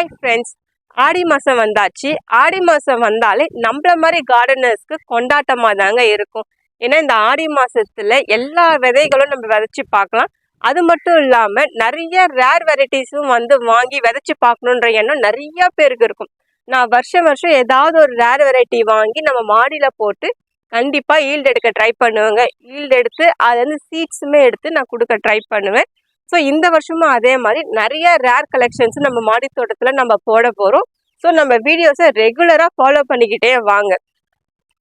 Hi friends ஆடி மாதம் வந்தாச்சு. ஆடி மாதம் வந்தாலே நம்மள மாதிரி கார்டனர்ஸ்க்கு கொண்டாட்டமாக தாங்க இருக்கும். ஏன்னா இந்த ஆடி மாதத்தில் எல்லா விதைகளும் நம்ம விதைச்சி பார்க்கலாம். அது மட்டும் இல்லாமல் நிறைய ரேர் வெரைட்டிஸும் வந்து வாங்கி விதைச்சி பார்க்கணுன்ற எண்ணம் நிறைய பேருக்கு இருக்கும். நான் வருஷம் வருஷம் ஏதாவது ஒரு ரேர் வெரைட்டி வாங்கி நம்ம மாடியில் போட்டு கண்டிப்பாக ஈல்டு எடுக்க ட்ரை பண்ணுவேங்க. ஈல்டு எடுத்து அதுலேருந்து சீட்ஸுமே எடுத்து நான் கொடுக்க ட்ரை பண்ணுவேன். ஸோ இந்த வருஷமும் அதே மாதிரி நிறைய ரேர் கலெக்ஷன்ஸ் நம்ம மாடி தோட்டத்தில் நம்ம போட போகிறோம் ஸோ நம்ம வீடியோஸை ரெகுலராக ஃபாலோ பண்ணிக்கிட்டே வாங்க.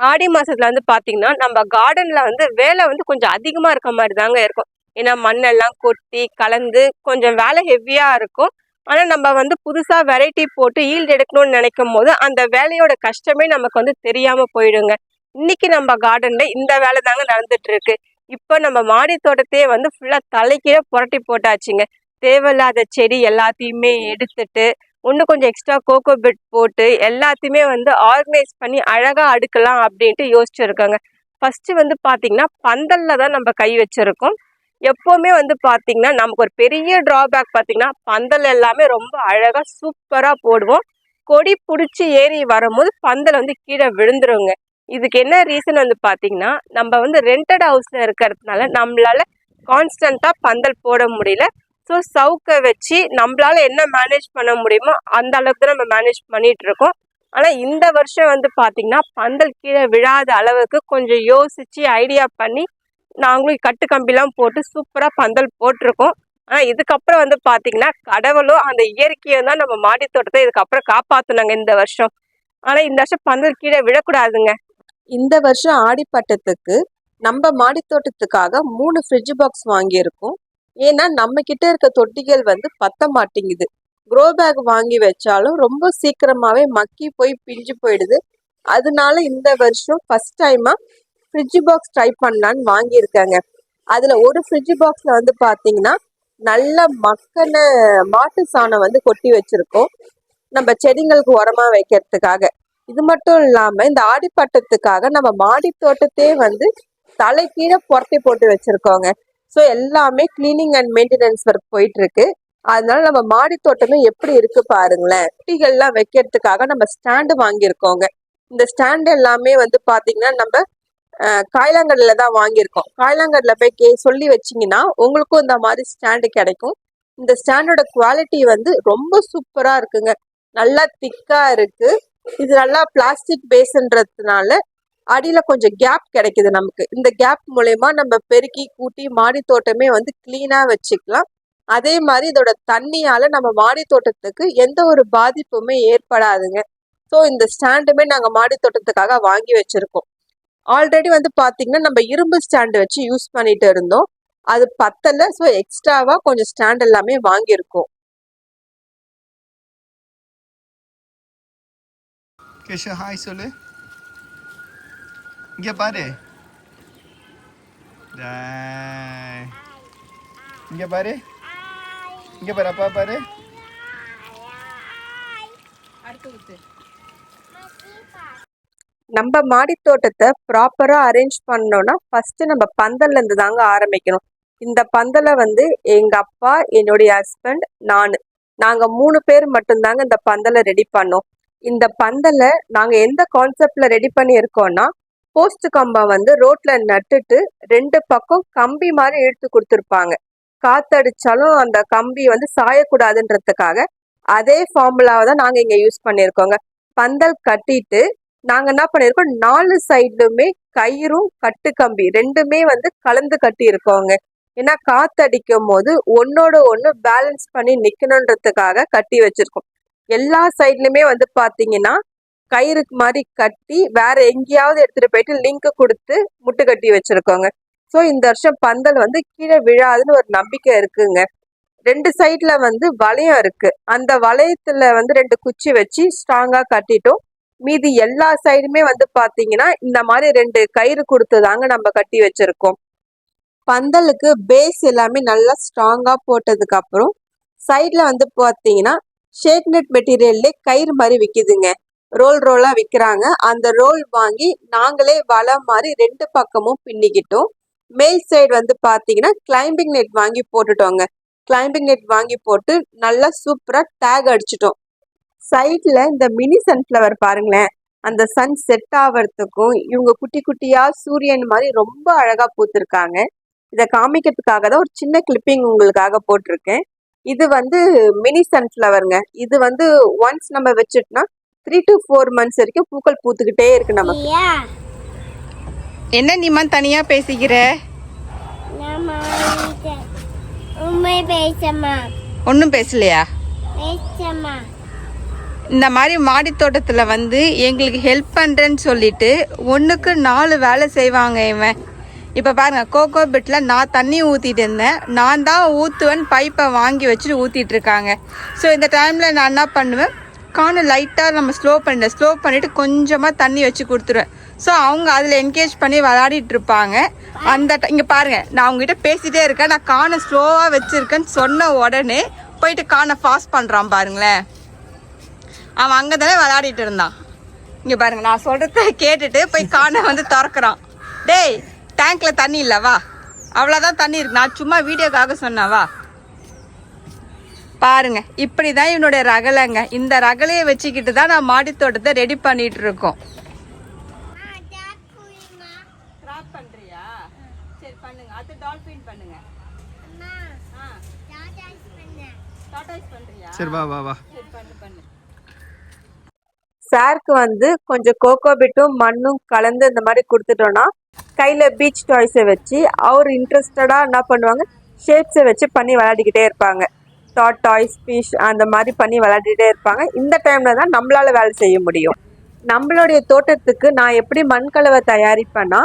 ஆடி மாதத்தில் வந்து பார்த்திங்கன்னா நம்ம கார்டனில் வந்து வேலை வந்து கொஞ்சம் அதிகமாக இருக்க மாதிரி தாங்க இருக்கும். ஏன்னா மண்ணெல்லாம் கொட்டி கலந்து கொஞ்சம் வேலை ஹெவியாக இருக்கும். ஆனால் நம்ம வந்து புதுசாக வெரைட்டி போட்டு ஈல்டு எடுக்கணும்னு நினைக்கும் போது அந்த வேலையோட கஷ்டமே நமக்கு வந்து தெரியாமல் போயிடுங்க. இன்னைக்கு நம்ம கார்டனில் இந்த வேலை தாங்க நடந்துட்டு இருக்கு. இப்போ நம்ம மாடி தோட்டத்தையே வந்து ஃபுல்லாக தலைக்கே புரட்டி போட்டாச்சுங்க. தேவையில்லாத செடி எல்லாத்தையுமே எடுத்துட்டு இன்னும் கொஞ்சம் எக்ஸ்ட்ரா கோகோ பெட் போட்டு எல்லாத்தையுமே வந்து ஆர்கனைஸ் பண்ணி அழகாக அடுக்கலாம் அப்படின்ட்டு யோசிச்சிருக்கோங்க. ஃபஸ்ட்டு வந்து பார்த்திங்கன்னா பந்தலில் தான் நம்ம கை வச்சுருக்கோம். எப்போவுமே வந்து பார்த்திங்கன்னா நமக்கு ஒரு பெரிய ட்ராபேக் பார்த்திங்கன்னா பந்தல் எல்லாமே ரொம்ப அழகாக சூப்பராக போடுவோம். கொடி பிடிச்சி ஏறி வரும்போது பந்தல் வந்து கீழே விழுந்துருங்க. இதுக்கு என்ன ரீசன் வந்து பார்த்தீங்கன்னா நம்ம வந்து ரெண்டட் ஹவுஸில் இருக்கிறதுனால நம்மளால கான்ஸ்டண்ட்டாக பந்தல் போட முடியல. ஸோ சவுக்கை வச்சு நம்மளால என்ன மேனேஜ் பண்ண முடியுமோ அந்த அளவுக்கு தான் நம்ம மேனேஜ் பண்ணிட்டு இருக்கோம். ஆனால் இந்த வருஷம் வந்து பார்த்திங்கன்னா பந்தல் கீழே விழாத அளவுக்கு கொஞ்சம் யோசித்து ஐடியா பண்ணி நாங்களும் கட்டு கம்பிலாம் போட்டு சூப்பராக பந்தல் போட்டிருக்கோம். ஆனால் இதுக்கப்புறம் வந்து பார்த்திங்கன்னா கடவுளும் அந்த இயற்கையை தான் நம்ம மாடி தோட்டத்தை இதுக்கப்புறம் காப்பாற்றினாங்க இந்த வருஷம். ஆனால் இந்த வருஷம் பந்தல் கீழே விழக்கூடாதுங்க. இந்த வருஷம் ஆடிப்பட்டத்துக்கு நம்ம மாடி தோட்டத்துக்காக மூணு ஃப்ரிட்ஜ் பாக்ஸ் வாங்கியிருக்கோம். ஏன்னா நம்ம கிட்ட இருக்க தொட்டிகள் வந்து பத்த மாட்டேங்குது. க்ரோ பேக் வாங்கி வச்சாலும் ரொம்ப சீக்கிரமாவே மக்கி போய் பிஞ்சு போயிடுது. அதனால இந்த வருஷம் ஃபர்ஸ்ட் டைமா ஃப்ரிட்ஜ் பாக்ஸ் ட்ரை பண்ணலான்னு வாங்கியிருக்காங்க. அதுல ஒரு ஃப்ரிட்ஜ் பாக்ஸ்ல வந்து பாத்தீங்கன்னா நல்ல மக்கன மாட்டு சாணம் வந்து கொட்டி வச்சிருக்கோம். நம்ம செடிங்களுக்கு உரமா வைக்கிறதுக்காக. இது மட்டும் இல்லாம இந்த ஆடிப்பட்டத்துக்காக நம்ம மாடி தோட்டத்தையே வந்து தலை கீழே புரட்டி போட்டு வச்சிருக்கோங்க. ஸோ எல்லாமே கிளீனிங் அண்ட் மெயின்டெனன்ஸ் ஒர்க் போயிட்டு இருக்கு அதனால நம்ம மாடி தோட்டமே எப்படி இருக்கு பாருங்களேன். குட்டிகள்லாம் வைக்கிறதுக்காக நம்ம ஸ்டாண்டு வாங்கியிருக்கோங்க. இந்த ஸ்டாண்டு எல்லாமே வந்து பாத்தீங்கன்னா நம்ம காயிலாங்கடில் தான் வாங்கியிருக்கோம். காயிலாங்கடில் போய் கே சொல்லி வச்சிங்கன்னா உங்களுக்கும் இந்த மாதிரி ஸ்டாண்டு கிடைக்கும். இந்த ஸ்டாண்டோட குவாலிட்டி வந்து ரொம்ப சூப்பராக இருக்குங்க. நல்லா திக்காக இருக்கு. இது நல்லா பிளாஸ்டிக் பேஸ்ன்றதுனால அடியில கொஞ்சம் கேப் கிடைக்குது நமக்கு. இந்த கேப் மூலயமா நம்ம பெருக்கி கூட்டி மாடி தோட்டமே வந்து கிளீனா வச்சுக்கலாம். அதே மாதிரி இதோட தண்ணியால நம்ம மாடி தோட்டத்துக்கு எந்த ஒரு பாதிப்புமே ஏற்படாதுங்க. ஸோ இந்த ஸ்டாண்டுமே நாங்க மாடி தோட்டத்துக்காக வாங்கி வச்சிருக்கோம். ஆல்ரெடி வந்து பாத்தீங்கன்னா நம்ம இரும்பு ஸ்டாண்டு வச்சு யூஸ் பண்ணிட்டு இருந்தோம். அது பத்தல. ஸோ எக்ஸ்ட்ராவா கொஞ்சம் ஸ்டாண்ட் எல்லாமே வாங்கியிருக்கோம். கேஷு ஹாய் சொல்லு இங்கே பாரு டேய். இங்கே பாரு இங்கே பாரு அப்பா பாரு நம்ம மாடி தோட்டத்தை ப்ராப்பரா அரேஞ்ச் பண்ணோம்னா ஃபர்ஸ்ட் நம்ம பந்தல்ல இருந்து தாங்க ஆரம்பிக்கணும். இந்த பந்தலை வந்து எங்க அப்பா என்னுடைய ஹஸ்பண்ட் நான். நாங்க மூணு பேர் மட்டும்தாங்க இந்த பந்தலை ரெடி பண்ணோம். இந்த பந்தலை நாங்க எந்த கான்செப்ட்ல ரெடி பண்ணி இருக்கோம்னா போஸ்ட் கம்பம் வந்து ரோட்ல நட்டுட்டு ரெண்டு பக்கம் கம்பி மாதிரி இழுத்து கொடுத்துருப்பாங்க. காத்தடிச்சாலும் அந்த கம்பி வந்து சாயக்கூடாதுன்றதுக்காக அதே ஃபார்முலாவை தான் நாங்க இங்க யூஸ் பண்ணியிருக்கோங்க. பந்தல் கட்டிட்டு நாங்க என்ன பண்ணியிருக்கோம் நாலு சைடுலுமே கயிறும் கட்டு கம்பி ரெண்டுமே வந்து கலந்து கட்டி இருக்கோங்க ஏன்னா காத்தடிக்கும் போது ஒன்னோட ஒன்று பேலன்ஸ் பண்ணி நிற்கணுன்றதுக்காக கட்டி வச்சிருக்கோம். எல்லா சைட்லயுமே வந்து பாத்தீங்கன்னா கயிறுக்கு மாதிரி கட்டி வேற எங்கேயாவது எடுத்துட்டு போயிட்டு லிங்க் கொடுத்து முட்டு கட்டி வச்சிருக்கோங்க. ஸோ இந்த வருஷம் பந்தல் வந்து கீழே விழாதுன்னு ஒரு நம்பிக்கை இருக்குங்க. ரெண்டு சைட்ல வந்து வளையம் இருக்கு. அந்த வளையத்துல வந்து ரெண்டு குச்சி வச்சு ஸ்ட்ராங்கா கட்டிட்டோம். மீதி எல்லா சைடுமே வந்து பாத்தீங்கன்னா இந்த மாதிரி ரெண்டு கயிறு கொடுத்து தாங்க நம்ம கட்டி வச்சிருக்கோம். பந்தலுக்கு பேஸ் எல்லாமே நல்லா ஸ்ட்ராங்கா போட்டதுக்கு அப்புறம் சைட்ல வந்து பாத்தீங்கன்னா ஷேக் நெட் மெட்டீரியல்லே கயிறு மாதிரி விக்குதுங்க. ரோல் ரோலா விற்கிறாங்க அந்த ரோல் வாங்கி நாங்களே வலை மாதிரி ரெண்டு பக்கமும் பின்னிக்கிட்டோம். மேல் சைடு வந்து பாத்தீங்கன்னா கிளைம்பிங் நெட் வாங்கி போட்டுட்டோங்க. கிளைம்பிங் நெட் வாங்கி போட்டு நல்லா சூப்பரா டேக் அடிச்சிட்டோம். சைட்ல இந்த மினி சன்ஃப்ளவர் பாருங்களேன். அந்த சன் செட் ஆகிறதுக்கும் இவங்க குட்டி குட்டியா சூரியன் மாதிரி ரொம்ப அழகா பூத்திருக்காங்க. இதை காமிக்கிறதுக்காக தான் ஒரு சின்ன கிளிப்பிங் உங்களுக்காக போட்டிருக்கேன். இது வந்து மினி சன்ஃப்ளவருங்க இது வந்து ஒன்ஸ் நம்ம வச்சுட்டோம்னா த்ரீ டு ஃபோர் மந்த்ஸ் வரைக்கும் பூக்கள் பூத்துக்கிட்டே இருக்கு நமக்கு என்ன நீமா தனியா பேசிக்கிற? ஒன்றும் பேசலையா? இந்த மாதிரி மாடி தோட்டத்தில் வந்து எங்களுக்கு ஹெல்ப் பண்ணுறேன்னு சொல்லிட்டு ஒன்றுக்கு நாலு வேலை செய்வாங்க இவன். இப்போ பாருங்கள் கோகோ பிட்டில் நான் தண்ணி ஊற்றிட்டு இருந்தேன். நான் தான் ஊற்றுவேன் பைப்பை வாங்கி வச்சுட்டு ஊற்றிட்டு இருக்காங்க. ஸோ இந்த டைமில் நான் என்ன பண்ணுவேன்? காணு லைட்டாக நம்ம ஸ்லோ பண்ணிட்டேன் ஸ்லோ பண்ணிவிட்டு கொஞ்சமாக தண்ணி வச்சு கொடுத்துருவேன். ஸோ அவங்க அதில் என்கேஜ் பண்ணி விளையாடிட்டு இருப்பாங்க. அந்த இங்கே பாருங்க நான் அவங்ககிட்ட பேசிகிட்டே இருக்கேன். நான் காணை ஸ்லோவாக வச்சுருக்கேன்னு சொன்ன உடனே போயிட்டு காணை ஃபாஸ்ட் பண்ணுறான் பாருங்களேன். அவன் அங்கே தானே விளையாடிட்டு இருந்தான். இங்கே பாருங்கள் நான் சொல்கிறத கேட்டுட்டு போய் காணை வந்து திறக்கிறான். டேய் டேங்க்ல தண்ணி இல்லை வா. அவ்வளோதான் தண்ணி இருக்கு. நான் சும்மா வீடியோக்காக சொன்னேன் வா. பாருங்க இப்படி தான் இவனுடைய ரகலைங்க. இந்த ரகலையை வச்சுக்கிட்டு தான் நான் மாடி தோட்டத்தை ரெடி பண்ணிட்டு இருக்கோம் சரி பண்ணுங்க. அது டால்பின் பண்ணுங்க. டாட்டாஸ் பண்றியா? சரி வா வா வா. சரி பண்ணு பண்ணு. சாருக்கு வந்து கொஞ்சம் கோகோ பிட்டும் மண்ணும் கலந்து இந்த மாதிரி கொடுத்துட்டோம்னா கையில் பீச் டாய்ஸை வச்சு அவர் இன்ட்ரெஸ்டடாக என்ன பண்ணுவாங்க? ஷேப்ஸை வச்சு பண்ணி விளையாடிக்கிட்டே இருப்பாங்க. டாட் டாய்ஸ் ஃபிஷ் அந்த மாதிரி பண்ணி விளையாடிட்டே இருப்பாங்க. இந்த டைமில் தான் நம்மளால் வேலை செய்ய முடியும். நம்மளுடைய தோட்டத்துக்கு நான் எப்படி மண்கலவை தயாரிப்பேன்னா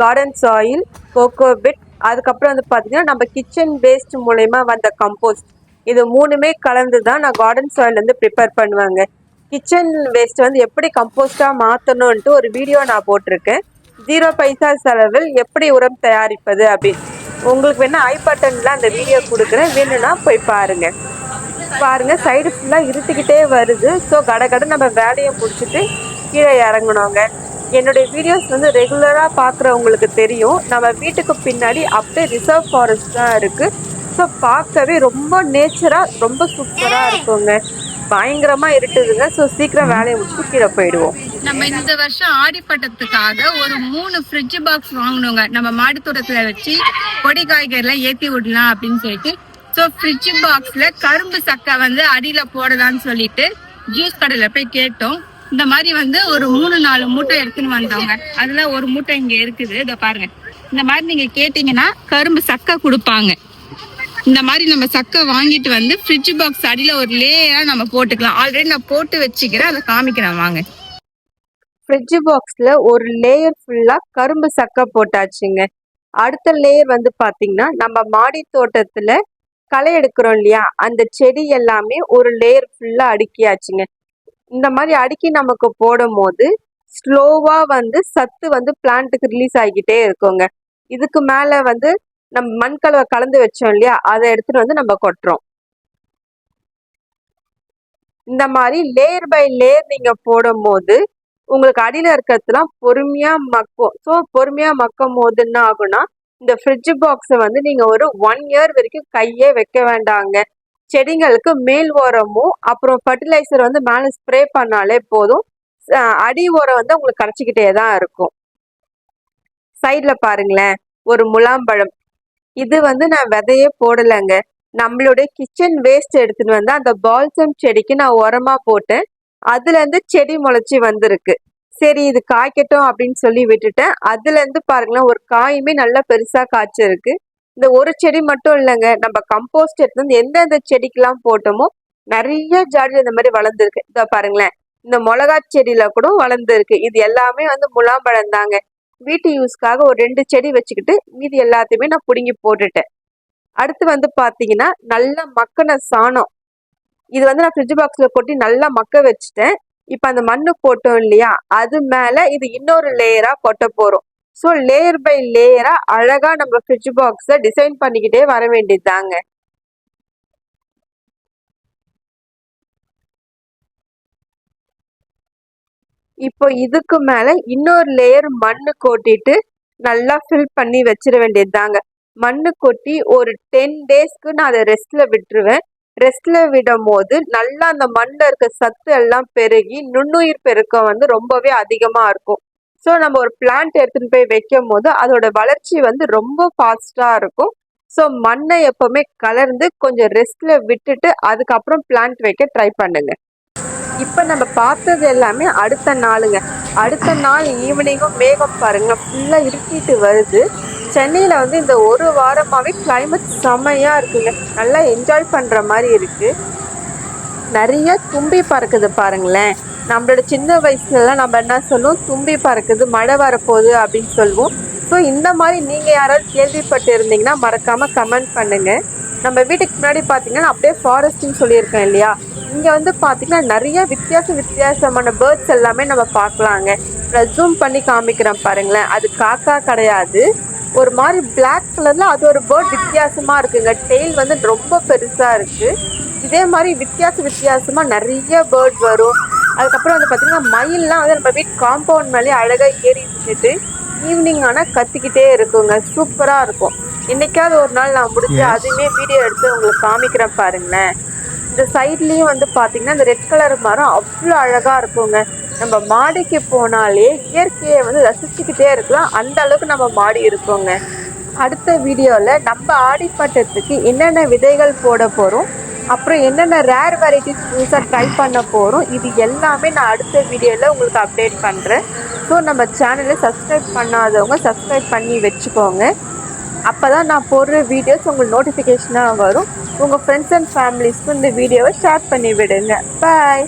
கார்டன் சாயில் கோகோ பிட் அதுக்கப்புறம் வந்து பார்த்தீங்கன்னா நம்ம கிச்சன் வேஸ்ட் மூலயமா வந்த கம்போஸ்ட் இது மூணுமே கலந்து தான் நான் கார்டன் சாயிலேருந்து ப்ரிப்பேர் பண்ணுவேங்க. கிச்சன் வேஸ்ட் வந்து எப்படி கம்போஸ்டாக மாற்றணுன்ட்டு ஒரு வீடியோ நான் போட்டிருக்கேன். ஜீரோ பைசா செலவில் எப்படி உரம் தயாரிப்பது அப்படின்னு உங்களுக்கு வேணால் ஐ பட்டன்ல அந்த வீடியோ கொடுக்குறேன். வேணும்னா போய் பாருங்கள் பாருங்கள் சைடு ஃபுல்லாக இருட்டிக்கிட்டே வருது. ஸோ கடை நம்ம வேலையை முடிச்சுட்டு கீழே இறங்கணுங்க. என்னுடைய வீடியோஸ் வந்து ரெகுலராக பார்க்குறவங்களுக்கு தெரியும். நம்ம வீட்டுக்கு பின்னாடி அப்படியே ரிசர்வ் ஃபாரஸ்ட் தான் இருக்குது ஸோ பார்க்கவே ரொம்ப நேச்சராக ரொம்ப சூப்பராக இருக்குங்க. பயங்கரமாக இருட்டுதுங்க. ஸோ சீக்கிரம் வேலையை முடிச்சுட்டு கீழே போயிடுவோம். நம்ம இந்த வருஷம் ஆடிப்பட்டத்துக்காக ஒரு மூணு ஃப்ரிட்ஜ் பாக்ஸ் வாங்கணுங்க. நம்ம மாடி தோட்டத்துல வச்சு கொடி காய்கறிலாம் ஏத்தி விடலாம் அப்படின்னு சொல்லிட்டு. ஸோ ஃப்ரிட்ஜ் பாக்ஸ்ல கரும்பு சக்கை வந்து அடியில போடலாம்னு சொல்லிட்டு ஜூஸ் கடையில போய் கேட்டோம். இந்த மாதிரி வந்து ஒரு மூணு நாலு மூட்டை எடுத்துன்னு வந்தவங்க அதுல ஒரு மூட்டை இங்க இருக்குது. இதை பாருங்க. இந்த மாதிரி நீங்க கேட்டீங்கன்னா கரும்பு சக்கை கொடுப்பாங்க. இந்த மாதிரி நம்ம சக்கை வாங்கிட்டு வந்து ஃப்ரிட்ஜ் பாக்ஸ் அடியில ஒரு லேயரா நம்ம போட்டுக்கலாம். ஆல்ரெடி நான் போட்டு வச்சுக்கிறேன். அதை காமிக்கிறேன் வாங்க. ஃப்ரிட்ஜ் பாக்ஸில் ஒரு லேயர் ஃபுல்லாக கரும்பு சக்கை போட்டாச்சுங்க. அடுத்த லேயர் வந்து பார்த்திங்கன்னா நம்ம மாடி தோட்டத்தில் களை எடுக்கிறோம் இல்லையா? அந்த செடி எல்லாமே ஒரு லேயர் ஃபுல்லாக அடுக்கியாச்சுங்க. இந்த மாதிரி அடுக்கி நமக்கு போடும் போது ஸ்லோவாக வந்து சத்து வந்து பிளான்ட்டுக்கு ரிலீஸ் ஆகிக்கிட்டே இருக்குங்க. இதுக்கு மேலே வந்து நம்ம மண்கலவை கலந்து வச்சோம் இல்லையா? அதை எடுத்துகிட்டு வந்து நம்ம கொட்டுறோம். இந்த மாதிரி லேயர் பை லேயர் நீங்கள் போடும் போது உங்களுக்கு அடியில் இருக்கிறதுலாம் பொறுமையாக மக்கும். ஸோ பொறுமையாக மக்கும் போது என்ன ஆகும்னா இந்த ஃப்ரிட்ஜ் பாக்ஸை வந்து நீங்கள் ஒரு ஒன் இயர் வரைக்கும் கையே வைக்க வேண்டாங்க. செடிங்களுக்கு மேல் உரமும் அப்புறம் ஃபர்டிலைசர் வந்து மேலே ஸ்ப்ரே பண்ணாலே போதும். அடி உரம் வந்து உங்களுக்கு கிடைச்சிக்கிட்டே தான் இருக்கும். சைடில் பாருங்களேன் ஒரு முலாம்பழம். இது வந்து நான் விதையே போடலைங்க. நம்மளுடைய கிச்சன் வேஸ்ட் எடுத்துன்னு வந்து அந்த பால்சம் செடிக்கு நான் உரமாக போட்டேன். அதுல இருந்து செடி முளைச்சி வந்திருக்கு. சரி இது காய்க்கட்டும் அப்படின்னு சொல்லி விட்டுட்டேன். அதுல இருந்து பாருங்களேன் ஒரு காயுமே நல்லா பெருசா காய்ச்சிருக்கு. இந்த ஒரு செடி மட்டும் இல்லைங்க நம்ம கம்போஸ்ட் எடுத்து வந்து எந்தெந்த செடிக்கெல்லாம் போட்டோமோ நிறைய ஜாடி இந்த மாதிரி வளர்ந்துருக்கு. இதோ பாருங்களேன் இந்த மிளகா செடியில கூட வளர்ந்துருக்கு. இது எல்லாமே வந்து முலாம்பழம் தாங்க. வீட்டு யூஸ்க்காக ஒரு ரெண்டு செடி வச்சுக்கிட்டு மீதி எல்லாத்தையுமே நான் பிடுங்கி போட்டுட்டேன். அடுத்து வந்து பார்த்தீங்கன்னா நல்ல மக்கின சாணம். இது வந்து நான் ஃப்ரிட்ஜ் பாக்ஸில் கொட்டி நல்லா மக்க வச்சுட்டேன். இப்போ அந்த மண்ணு போட்டோம் இல்லையா? அது மேலே இது இன்னொரு லேயராக கொட்ட போகிறோம் ஸோ லேயர் பை லேயராக அழகாக நம்ம ஃப்ரிட்ஜ் பாக்ஸை டிசைன் பண்ணிக்கிட்டே வர வேண்டியதுதாங்க. இப்போ இதுக்கு மேலே இன்னொரு லேயர் மண்ணு கொட்டிட்டு நல்லா ஃபில் பண்ணி வச்சிட வேண்டியதுதாங்க. மண்ணு கொட்டி ஒரு டென் டேஸ்க்கு நான் அதை ரெஸ்டில் விட்டுருவேன். ரெஸ்ட்ல விடும் போது நல்லா அந்த மண்ணில் இருக்க சத்து எல்லாம் பெருகி நுண்ணுயிர் பெருக்கம் வந்து ரொம்பவே அதிகமாக இருக்கும். ஸோ நம்ம ஒரு பிளான்ட் எடுத்துகிட்டு போய் வைக்கும் போது அதோட வளர்ச்சி வந்து ரொம்ப ஃபாஸ்ட்டாக இருக்கும். ஸோ மண்ணை எப்போவுமே கலர்ந்து கொஞ்சம் ரெஸ்ட்ல விட்டுட்டு அதுக்கப்புறம் பிளான்ட் வைக்க ட்ரை பண்ணுங்க. இப்போ நம்ம பார்த்தது எல்லாமே அடுத்த நாளுங்க. அடுத்த நாள் ஈவினிங்கும் மேகம் பாருங்க ஃபுல்லாக இருக்கிட்டு வருது. சென்னையில் வந்து இந்த ஒரு வாரமாகவே கிளைமேட் செம்மையாக இருக்குங்க. நல்லா என்ஜாய் பண்ணுற மாதிரி இருக்குது நிறைய தும்பி பறக்குது பாருங்களேன். நம்மளோட சின்ன வயசுலலாம் நம்ம என்ன சொல்லுவோம்? தும்பி பறக்குது மழை வரப்போகுது அப்படின்னு சொல்லுவோம். ஸோ இந்த மாதிரி நீங்கள் யாராவது கேள்விப்பட்டு இருந்தீங்கன்னா மறக்காமல் கமெண்ட் பண்ணுங்கள் நம்ம வீட்டுக்கு முன்னாடி பார்த்தீங்கன்னா அப்படியே ஃபாரஸ்ட்னு சொல்லியிருக்கேன் இல்லையா? இங்கே வந்து பார்த்தீங்கன்னா நிறைய வித்தியாச வித்தியாசமான பேர்ட்ஸ் எல்லாமே நம்ம பார்க்கலாங்க. நான் ஜூம் பண்ணி காமிக்கிறேன் பாருங்களேன். அது காக்கா கிடையாது. ஒரு மாதிரி பிளாக் கலரில் அது ஒரு பேர்ட் வித்தியாசமாக இருக்குங்க. டெய்ல் வந்து ரொம்ப பெருசாக இருக்குது இதே மாதிரி வித்தியாச வித்தியாசமாக நிறைய பேர்ட் வரும். அதுக்கப்புறம் வந்து பார்த்திங்கன்னா மயில்லாம் வந்து நம்ம வீட்டு காம்பவுண்ட் மேலே அழகாக ஏறி நின்றுட்டு ஈவினிங் ஆனால் கத்திக்கிட்டே இருக்குங்க. சூப்பராக இருக்கும். என்னைக்காவது ஒரு நாள் நான் முடிஞ்சு Yes. அதுவுமே வீடியோ எடுத்து உங்களுக்கு காமிக்கிறேன் பாருங்களேன். இந்த சைட்லேயும் வந்து பார்த்தீங்கன்னா இந்த ரெட் கலர் மரம் அவ்வளோ அழகாக இருக்குங்க. நம்ம மாடிக்கு போனாலே இயற்கையை வந்து ரசிச்சுக்கிட்டே இருக்கலாம். அந்த அளவுக்கு நம்ம மாடி இருக்கோங்க. அடுத்த வீடியோவில் நம்ம ஆடிப்பட்டத்துக்கு என்னென்ன விதைகள் போட போகிறோம் அப்புறம் என்னென்ன ரேர் வெரைட்டிஸ் புதுசாக ட்ரை பண்ண போகிறோம் இது எல்லாமே நான் அடுத்த வீடியோவில் உங்களுக்கு அப்டேட் பண்ணுறேன் ஸோ நம்ம சேனலை சப்ஸ்கிரைப் பண்ணாதவங்க சப்ஸ்கிரைப் பண்ணி வச்சுக்கோங்க. அப்போ தான் நான் போடுற வீடியோஸ் உங்களுக்கு நோட்டிஃபிகேஷனாக வரும். உங்கள் ஃப்ரெண்ட்ஸ் அண்ட் ஃபேமிலிஸ்க்கு இந்த வீடியோவை ஷேர் பண்ணி விடுங்க பாய்